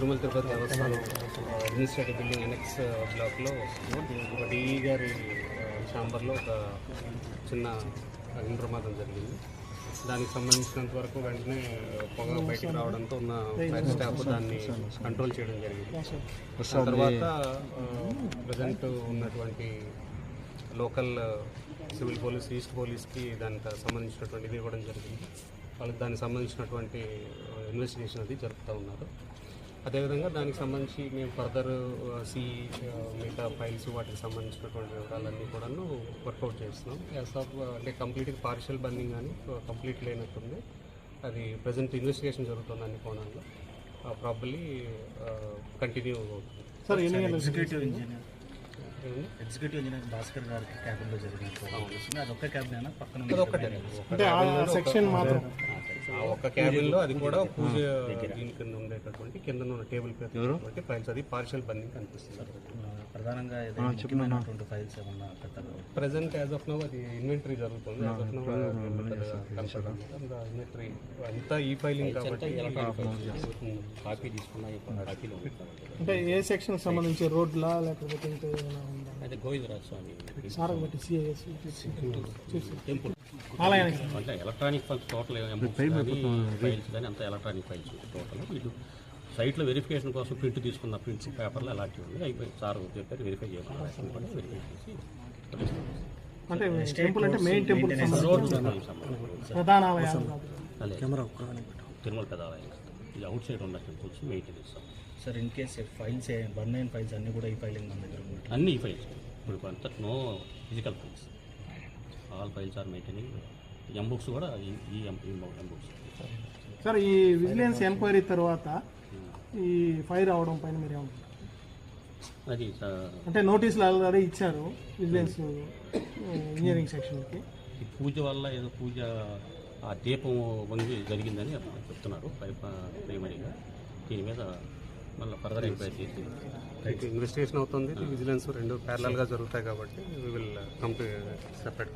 తిరుమల తిరుపతి దేవస్థానం administrative building annexe బ్లాక్లో ఒక DE గారి ఛాంబర్లో ఒక చిన్న అగ్ని ప్రమాదం జరిగింది. దానికి సంబంధించినంత వరకు వెంటనే పొగ బయటకు రావడంతో ఉన్న ఫైర్ స్టాఫ్ దాన్ని కంట్రోల్ చేయడం జరిగింది. ఆ తర్వాత ప్రజెంట్ ఉన్నటువంటి లోకల్ సివిల్ పోలీస్ ఈస్ట్ పోలీస్కి దానికి సంబంధించినటువంటి ఇది ఇవ్వడం జరిగింది. వాళ్ళకి దానికి సంబంధించినటువంటి ఇన్వెస్టిగేషన్ అది జరుపుతూ ఉన్నారు. అదేవిధంగా దానికి సంబంధించి మేము ఫర్దర్ సి మిగతా ఫైల్స్ వాటికి సంబంధించినటువంటి వివరాలన్నీ కూడాను వర్కౌట్ చేస్తున్నాం. యాజ్ ఆఫ్ అంటే కంప్లీట్గా పార్షియల్ బండింగ్ కానీ కంప్లీట్ లేనట్టుంది. అది ప్రజెంట్ ఇన్వెస్టిగేషన్ జరుగుతుంది అన్ని కోణాల్లో ప్రాబ్లీ కంటిన్యూ అవుతుంది. Sir executive engineer? Executive engineer Bhaskar గారికి క్యాబిన్లో జరిగినట్టు అది ఒక్క క్యాబిన్ పక్కన అంటే సెక్షన్ మాత్రం. ఆ ఒక్క క్యాబిన్లో అది కూడా పూజ దీని కింద ఉండేటటువంటి కింద ఉన్న టేబుల్ పెట్టి ఫైల్స్ అది పార్షియల్ బండింగ్ కనిపిస్తుంది. ప్రధానంగా ముఖ్యమైనటువంటి ఫైల్స్ ఏమన్నా ప్రజెంట్ యాజ్ ఆఫ్ నో అది ఇన్వెంటరీ జరుగుతుంది. యాజ్ ఆఫ్ నో ఇన్వెంటరీ అంతా ఈ ఫైలింగ్ కాబట్టి కాపీ తీసుకున్నా? కాపీలో అంటే ఏ సెక్షన్ సంబంధించి? రోడ్లా లేకపోతే అయితే Govindaraja Swami. Sir CIS temple. ఆలయానికి అంటే ఎలక్ట్రానిక్ ఫైల్స్ టోటల్ ఫైల్స్ కానీ అంతా ఎలక్ట్రానిక్ ఫైల్స్ టోటల్. వీళ్ళు సైట్లో వెరిఫికేషన్ కోసం ప్రింట్ తీసుకున్న ప్రింట్స్ పేపర్లు అలాంటివి ఉన్నాయి. అయిపోయి సార్ చెప్పారు వెరిఫై చేసుకున్నాం వెరిఫై చేసి అంటే టెంపుల్ అంటే మెయిన్ టెంపుల్ రోడ్ ప్రధాన అదే. తిరుమల పెదాలయం ఇది అవుట్ సైడ్ ఉన్న టెంపుల్స్ మెయింటైన్ చేస్తాం sir. In case files burn అయిన ఫైల్స్ అన్ని కూడా ఈ ఫైలింగ్ మన దగ్గర అన్ని ఫైల్స్. ఇప్పుడు అంతా no physical files all files are maintaining M books కూడా ఈ ఈ ఎం బుక్స్ సార్ ఈ విజిలెన్స్ ఎంక్వైరీ తర్వాత ఈ ఫైర్ అవడం పైన మీరు ఏమంటారు? అది అంటే నోటీసులు ఆల్రెడీ ఇచ్చారు విజిలెన్స్ ఇంజనీరింగ్ సెక్షన్కి ఈ పూజ వల్ల ఏదో పూజ ఆ దీపం వంగి జరిగిందని చెప్తున్నారు ప్రైమరీగా దీని మీద మళ్ళీ ఫర్దర్ ఎంక్వైరీ చేసి ఇన్వెస్టిగేషన్ అవుతుంది. విజిలెన్స్ రెండు ప్యారలల్గా జరుగుతాయి కాబట్టి we will come to separate